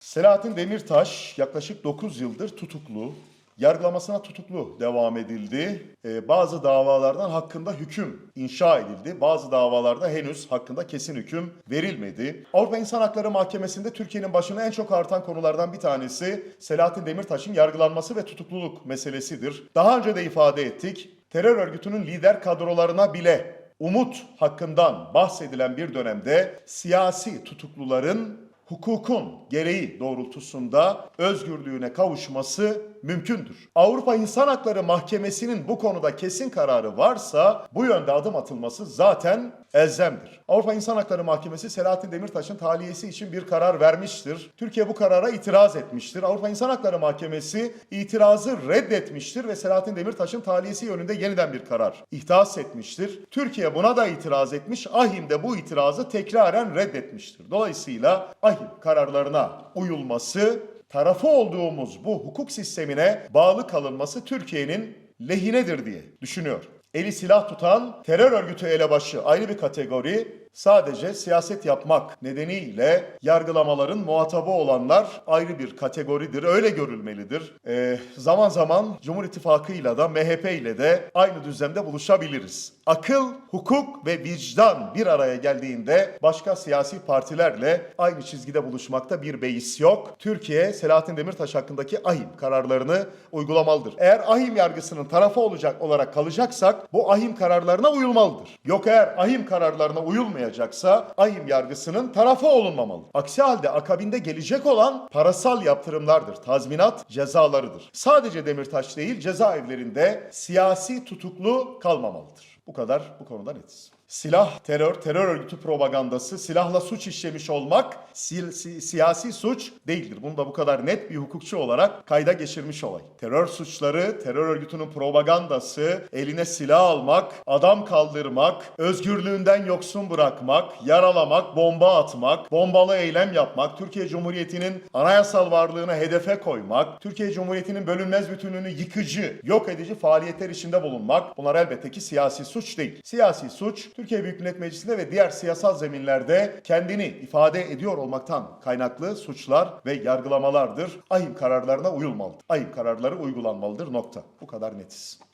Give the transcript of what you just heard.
Selahattin Demirtaş yaklaşık 9 yıldır tutuklu. Yargılamasına tutuklu devam edildi. Ee, bazı davalardan hakkında hüküm inşa edildi. Bazı davalarda henüz hakkında kesin hüküm verilmedi. Avrupa İnsan Hakları Mahkemesi'nde Türkiye'nin başına en çok artan konulardan bir tanesi Selahattin Demirtaş'ın yargılanması ve tutukluluk meselesidir. Daha önce de ifade ettik. Terör örgütünün lider kadrolarına bile umut hakkından bahsedilen bir dönemde siyasi tutukluların hukukun gereği doğrultusunda özgürlüğüne kavuşması mümkündür. Avrupa İnsan Hakları Mahkemesi'nin bu konuda kesin kararı varsa bu yönde adım atılması zaten elzemdir. Avrupa İnsan Hakları Mahkemesi Selahattin Demirtaş'ın tahliyesi için bir karar vermiştir. Türkiye bu karara itiraz etmiştir. Avrupa İnsan Hakları Mahkemesi itirazı reddetmiştir ve Selahattin Demirtaş'ın tahliyesi yönünde yeniden bir karar ihdas etmiştir. Türkiye buna da itiraz etmiş. Ahim de bu itirazı tekraren reddetmiştir. Dolayısıyla ahim kararlarına uyulması tarafı olduğumuz bu hukuk sistemine bağlı kalınması Türkiye'nin lehinedir diye düşünüyor. Eli silah tutan terör örgütü elebaşı ayrı bir kategori. Sadece siyaset yapmak nedeniyle yargılamaların muhatabı olanlar ayrı bir kategoridir. Öyle görülmelidir. Ee, zaman zaman Cumhur İttifakı'yla da MHP ile de aynı düzlemde buluşabiliriz. Akıl, hukuk ve vicdan bir araya geldiğinde başka siyasi partilerle aynı çizgide buluşmakta bir beis yok. Türkiye Selahattin Demirtaş hakkındaki ahim kararlarını uygulamalıdır. Eğer ahim yargısının tarafı olacak olarak kalacaksak bu ahim kararlarına uyulmalıdır. Yok eğer ahim kararlarına uyulmayacaksa ahim yargısının tarafı olunmamalı. Aksi halde akabinde gelecek olan parasal yaptırımlardır. Tazminat cezalarıdır. Sadece Demirtaş değil cezaevlerinde siyasi tutuklu kalmamalıdır. Bu kadar bu konuda netiz. Silah, terör, terör örgütü propagandası, silahla suç işlemiş olmak si- si- siyasi suç değildir. Bunu da bu kadar net bir hukukçu olarak kayda geçirmiş olay. Terör suçları, terör örgütünün propagandası, eline silah almak, adam kaldırmak, özgürlüğünden yoksun bırakmak, yaralamak, bomba atmak, bombalı eylem yapmak, Türkiye Cumhuriyeti'nin anayasal varlığını hedefe koymak, Türkiye Cumhuriyeti'nin bölünmez bütünlüğünü yıkıcı, yok edici faaliyetler içinde bulunmak bunlar elbette ki siyasi suç değil. Siyasi suç Türkiye Büyük Millet Meclisi'nde ve diğer siyasal zeminlerde kendini ifade ediyor olmaktan kaynaklı suçlar ve yargılamalardır. Ahim kararlarına uyulmalıdır. Ahim kararları uygulanmalıdır nokta. Bu kadar netiz.